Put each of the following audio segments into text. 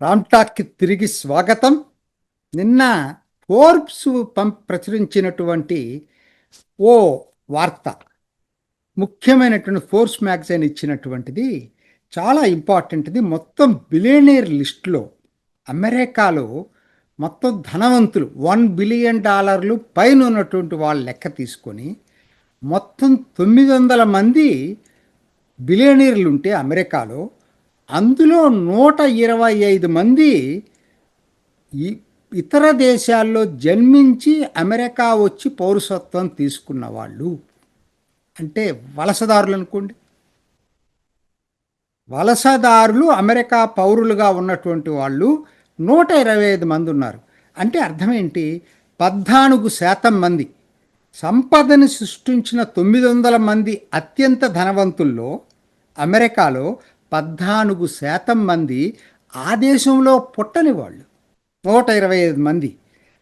రామ్టాక్కి తిరిగి స్వాగతం. నిన్న ఫోర్బ్స్ పంప్ ప్రచురించినటువంటి ఓ వార్త ముఖ్యమైనటువంటి ఫోర్స్ మ్యాగజైన్ ఇచ్చినటువంటిది చాలా ఇంపార్టెంట్ది. మొత్తం బిలియనీర్ లిస్టులో అమెరికాలో మొత్తం ధనవంతులు వన్ బిలియన్ డాలర్లు పైన ఉన్నటువంటి వాళ్ళ లెక్క తీసుకొని మొత్తం తొమ్మిది వందల మంది బిలియనీర్లు ఉంటే అమెరికాలో అందులో నూట ఇరవై ఐదు మంది ఇతర దేశాల్లో జన్మించి అమెరికా వచ్చి పౌరసత్వం తీసుకున్న వాళ్ళు. అంటే వలసదారులు అనుకోండి. వలసదారులు అమెరికా పౌరులుగా ఉన్నటువంటి వాళ్ళు నూట ఇరవై ఐదు మంది ఉన్నారు. అంటే అర్థం ఏంటి? పద్నాలుగు శాతం మంది. సంపదని సృష్టించిన తొమ్మిది వందల మంది అత్యంత ధనవంతుల్లో అమెరికాలో పద్నాలుగు శాతం మంది ఆ దేశంలో పుట్టని వాళ్ళు. నూట ఇరవై ఐదు మంది.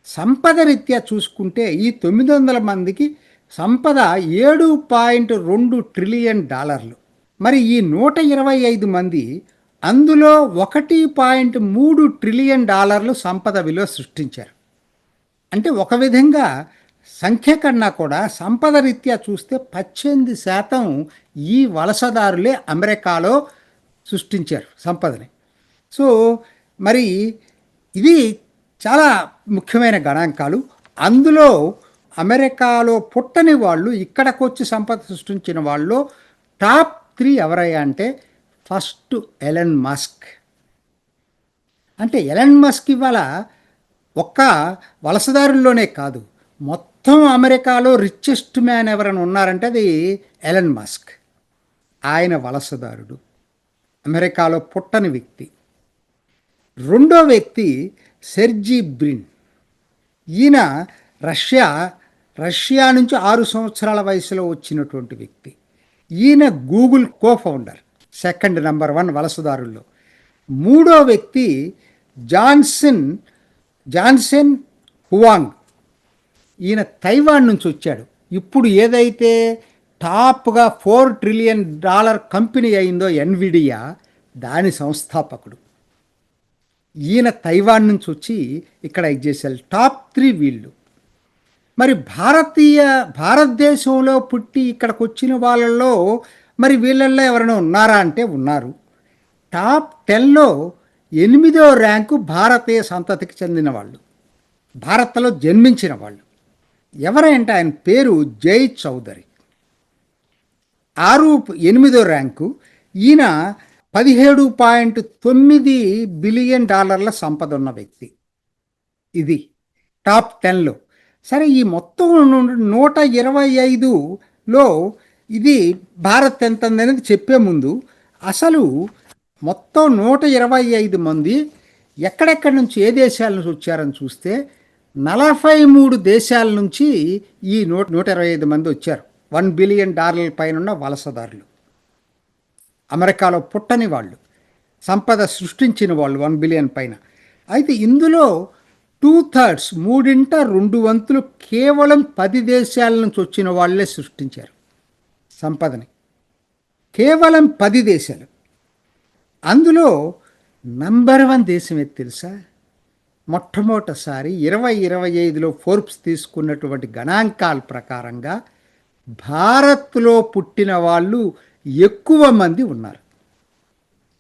సంపద రీత్యా చూసుకుంటే ఈ తొమ్మిది వందల మందికి సంపద ఏడు పాయింట్ రెండు ట్రిలియన్ డాలర్లు. మరి ఈ నూట ఇరవై ఐదు మంది అందులో ఒకటి పాయింట్ మూడు ట్రిలియన్ డాలర్లు సంపద విలువ సృష్టించారు. అంటే ఒక విధంగా సంఖ్య కన్నా కూడా సంపద రీత్యా చూస్తే పద్దెనిమిది శాతం ఈ వలసదారులే అమెరికాలో సృష్టించారు సంపదని. సో మరి ఇది చాలా ముఖ్యమైన గణాంకాలు. అందులో అమెరికాలో పుట్టని వాళ్ళు ఇక్కడికి వచ్చి సంపద సృష్టించిన వాళ్ళు టాప్ త్రీ ఎవరయ్యా అంటే ఫస్ట్ ఎలన్ మస్క్. అంటే ఎలన్ మస్క్ ఇవాళ ఒక్క వలసదారుల్లోనే కాదు మొత్తం అమెరికాలో రిచెస్ట్ మ్యాన్ ఎవరైనా ఉన్నారంటే అది ఎలన్ మస్క్. ఆయన వలసదారుడు. అమెరికాలో పుట్టని వ్యక్తి. రెండో వ్యక్తి సెర్జీ బ్రిన్. ఈయన రష్యా రష్యా నుంచి ఆరు సంవత్సరాల వయసులో వచ్చినటువంటి వ్యక్తి. ఈయన Google co founder second number one వలసదారుల్లో. మూడో వ్యక్తి జాన్సన్ జాన్సన్ హువాంగ్. ఈయన తైవాన్ నుంచి వచ్చాడు. ఇప్పుడు ఏదైతే టాప్గా ఫోర్ ట్రిలియన్ డాలర్ కంపెనీ అయిందో ఎన్విడియా దాని సంస్థాపకుడు. ఈయన తైవాన్ నుంచి వచ్చి ఇక్కడ ఇది టాప్ త్రీ వీళ్ళు. మరి భారతీయ భారతదేశంలో పుట్టి ఇక్కడికి వచ్చిన వాళ్ళల్లో మరి వీళ్ళల్లో ఎవరైనా ఉన్నారా అంటే ఉన్నారు. టాప్ టెన్లో ఎనిమిదో ర్యాంకు భారతీయ సంతతికి చెందిన వాళ్ళు భారత్లో జన్మించిన వాళ్ళు. ఎవరంటే ఆయన పేరు జై చౌదరి. ఆరు ఎనిమిదో ర్యాంకు. ఈయన పదిహేడు పాయింట్ తొమ్మిది బిలియన్ డాలర్ల సంపద ఉన్న వ్యక్తి. ఇది టాప్ టెన్లో. సరే ఈ మొత్తం నూట ఇరవై ఐదులో ఇది భారత్ ఎంత అనేది చెప్పే ముందు అసలు మొత్తం నూట ఇరవై ఐదు మంది ఎక్కడెక్కడి నుంచి ఏ దేశాల నుంచి వచ్చారని చూస్తే నలభై మూడు దేశాల నుంచి ఈ నూట నూట ఇరవై ఐదు మంది వచ్చారు. వన్ బిలియన్ డాలర్ల పైన ఉన్న వలసదారులు. అమెరికాలో పుట్టని వాళ్ళు సంపద సృష్టించిన వాళ్ళు వన్ బిలియన్ పైన. అయితే ఇందులో టూ థర్డ్స్ మూడింట రెండు వంతులు కేవలం పది దేశాల నుంచి వచ్చిన వాళ్ళే సృష్టించారు సంపదని. కేవలం పది దేశాలు. అందులో నంబర్ వన్ దేశం ఏది తెలుసా? మొట్టమొదటిసారి ఇరవై ఇరవై ఐదులో ఫోర్బ్స్ తీసుకున్నటువంటి గణాంకాల ప్రకారంగా భారత్లో పుట్టిన వాళ్ళు ఎక్కువ మంది ఉన్నారు.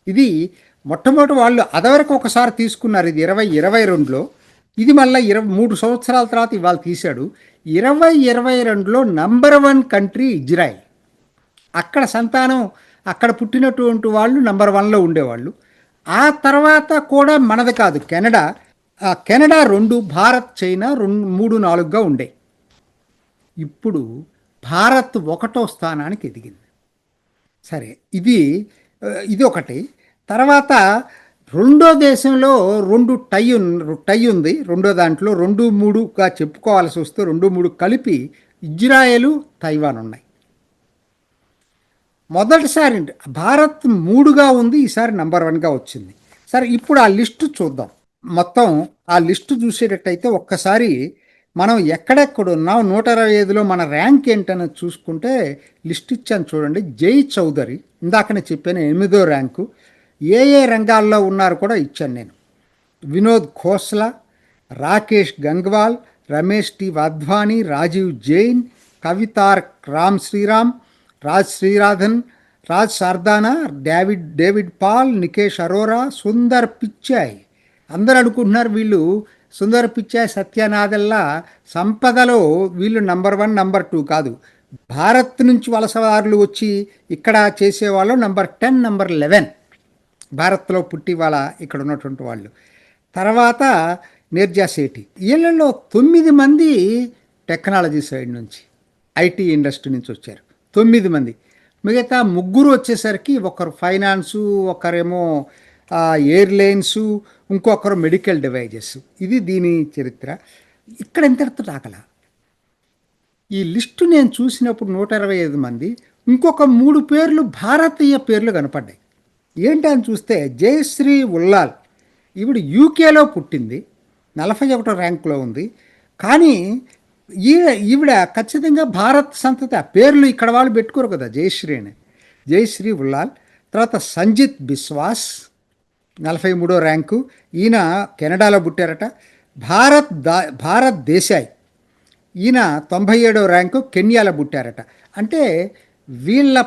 ఇది మొట్టమొదటి వాళ్ళు అదవరకు ఒకసారి తీసుకున్నారు ఇది ఇరవై ఇరవై రెండులో. ఇది మళ్ళీ ఇరవై మూడు సంవత్సరాల తర్వాత ఇవాళ తీశాడు. ఇరవై ఇరవై రెండులో నంబర్ వన్ కంట్రీ ఇజ్రాయెల్. అక్కడ సంతానం అక్కడ పుట్టినటువంటి వాళ్ళు నంబర్ వన్లో ఉండేవాళ్ళు. ఆ తర్వాత కూడా మనది కాదు కెనడా. ఆ కెనడా రెండు భారత్ చైనా రెండు మూడు నాలుగుగా ఉండే. ఇప్పుడు భారత్ ఒకటో స్థానానికి ఎదిగింది. సరే ఇది ఇది ఒకటి. తర్వాత రెండో దేశంలో రెండు టై టై ఉంది. రెండో దాంట్లో రెండు మూడుగా చెప్పుకోవాల్సి వస్తే రెండు మూడు కలిపి ఇజ్రాయెలు తైవాన్ ఉన్నాయి. మొదటిసారి భారత్ మూడుగా ఉంది ఈసారి నంబర్ వన్గా వచ్చింది. సరే ఇప్పుడు ఆ లిస్టు చూద్దాం. మొత్తం ఆ లిస్టు చూసేటట్టయితే ఒక్కసారి మనం ఎక్కడెక్కడున్నాం నూట ఇరవై ఐదులో మన ర్యాంక్ ఏంటని చూసుకుంటే లిస్ట్ ఇచ్చాను చూడండి. జై చౌదరి ఇందాకనే చెప్పాను ఎనిమిదో ర్యాంకు. ఏ ఏ రంగాల్లో ఉన్నారు కూడా ఇచ్చాను నేను. Vinod Khosla Rakesh Gangwal Ramesh T Wadhwani Rajiv Jain Kavitark Ram Shriram Raj Sriradhan Raj Sardana David David Paul Nikesh Arora Sundar Pichai. అందరూ అనుకుంటున్నారు వీళ్ళు సుందర పిచ్చాయ్ సత్యనాథల్లా సంపదలో వీళ్ళు నంబర్ వన్ నంబర్ టూ కాదు. భారత్ నుంచి వలసదారులు వచ్చి ఇక్కడ చేసేవాళ్ళు నంబర్ టెన్ నంబర్ లెవెన్. భారత్లో పుట్టి వాళ్ళ ఇక్కడ ఉన్నటువంటి వాళ్ళు. తర్వాత నిర్జా సేఠి వీళ్ళలో తొమ్మిది మంది టెక్నాలజీ సైడ్ నుంచి ఐటీ ఇండస్ట్రీ నుంచి వచ్చారు. తొమ్మిది మంది. మిగతా ముగ్గురు వచ్చేసరికి ఒకరు ఫైనాన్సు ఒకరేమో ఎయిర్లైన్సు ఇంకొకరు మెడికల్ డివైజెస్. ఇది దీని చరిత్ర. ఇక్కడ ఎంతటితో రాగల ఈ లిస్టు నేను చూసినప్పుడు నూట ఇరవై ఐదు మంది ఇంకొక మూడు పేర్లు భారతీయ పేర్లు కనపడ్డాయి. ఏంటని చూస్తే జయశ్రీ ఉల్లాల్. ఈవిడ యూకేలో పుట్టింది నలభై ఒకటో ర్యాంకులో ఉంది. కానీ ఈ ఈవిడ ఖచ్చితంగా భారత్ సంతతి ఆ పేర్లు ఇక్కడ వాళ్ళు పెట్టుకోరు కదా జయశ్రీ అని జయశ్రీ ఉల్లాల్ తర్వాత సంజిత్ బిశ్వాస్ నలభై మూడో ర్యాంకు. ఈయన కెనడాలో పుట్టారట. భారత్ దా భారత్ దేశాయ్. ఈయన తొంభై ఏడో ర్యాంకు కెన్యాలో పుట్టారట. అంటే వీళ్ళ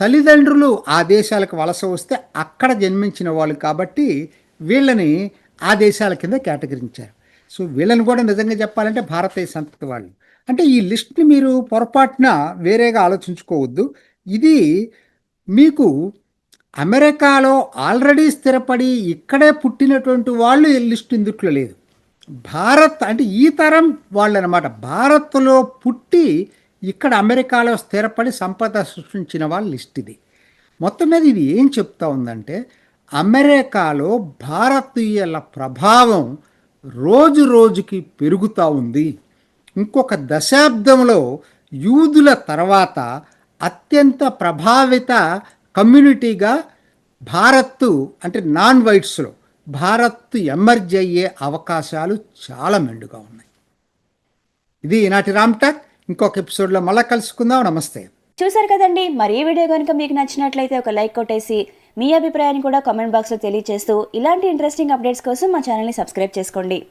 తల్లిదండ్రులు ఆ దేశాలకు వలస వస్తే అక్కడ జన్మించిన వాళ్ళు కాబట్టి వీళ్ళని ఆ దేశాల కింద కేటగిరించారు. సో వీళ్ళని కూడా నిజంగా చెప్పాలంటే భారతీయ సంతతి వాళ్ళు. అంటే ఈ లిస్ట్ని మీరు పొరపాటున వేరేగా ఆలోచించుకోవద్దు. ఇది మీకు అమెరికాలో ఆల్రెడీ స్థిరపడి ఇక్కడే పుట్టినటువంటి వాళ్ళు లిస్ట్ ఇందుట్లో లేదు. భారత్ అంటే ఈ తరం వాళ్ళు అనమాట భారత్లో పుట్టి ఇక్కడ అమెరికాలో స్థిరపడి సంపద సృష్టించిన వాళ్ళ లిస్ట్ ఇది. మొత్తం మీద ఇది ఏం చెప్తా ఉందంటే అమెరికాలో భారతీయుల ప్రభావం రోజు రోజుకి పెరుగుతూ ఉంది. ఇంకొక దశాబ్దంలో యూదుల తర్వాత అత్యంత ప్రభావిత కమ్యూనిటీగా భారత్ అంటే నాన్ వైట్స్లో భారత్ ఎమర్జ్ అయ్యే అవకాశాలు చాలా మెండుగా ఉన్నాయి. ఇది ఈనాటి రామ్టాక్ ఇంకొక ఎపిసోడ్లో మళ్ళీ కలుసుకుందాం. నమస్తే. చూసారు కదండి. మరి ఈ వీడియో కనుక మీకు నచ్చినట్లయితే ఒక లైక్ కొట్టేసి మీ అభిప్రాయాన్ని కూడా కామెంట్ బాక్స్లో తెలియజేస్తూ ఇలాంటి ఇంట్రెస్టింగ్ అప్డేట్స్ కోసం మా ఛానల్ని సబ్స్క్రైబ్ చేసుకోండి.